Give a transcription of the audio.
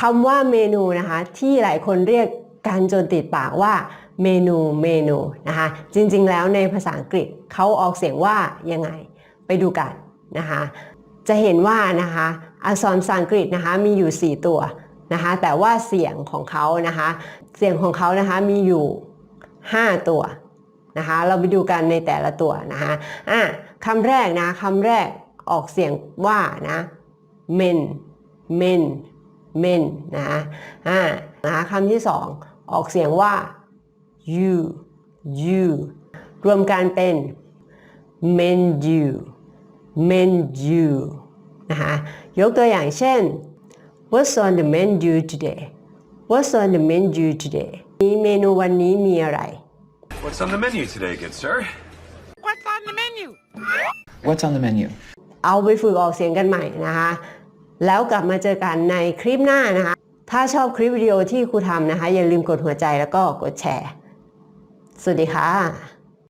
คำว่าเมนูนะคะที่หลายคนเรียกกันจนติดปากว่าเมนูเมนูนะคะจริงๆแล้วในภาษาอังกฤษเขาออกเสียงว่ายังไงไปดูกันนะคะจะเห็นว่านะคะอักษรภาษาอังกฤษนะคะมีอยู่ 4 ตัวนะคะแต่ว่าเสียงของเขานะคะเสียงของเขานะคะมีอยู่ 5 ตัวนะคะเราไปดูกันในแต่ละตัวนะคะอะคำแรกนะคำแรกออกเสียงว่านะ men men men นะคะอ่านะคะคำที่สองออกเสียงว่า you you รวมกันเป็น menu menu นะคะยกตัวอย่างเช่น What's on the menu today What's on the menu today มีเมนูวันนี้มีอะไร What's on the menu today, good sir? What's on the menu? What's on the menu? เอาไปฝึกออกเสียงกันใหม่นะคะ แล้วกลับมาเจอกันในคลิปหน้านะคะ ถ้าชอบคลิปวิดีโอที่ครูทำนะคะ อย่าลืมกดหัวใจแล้วก็กดแชร์ สวัสดีค่ะ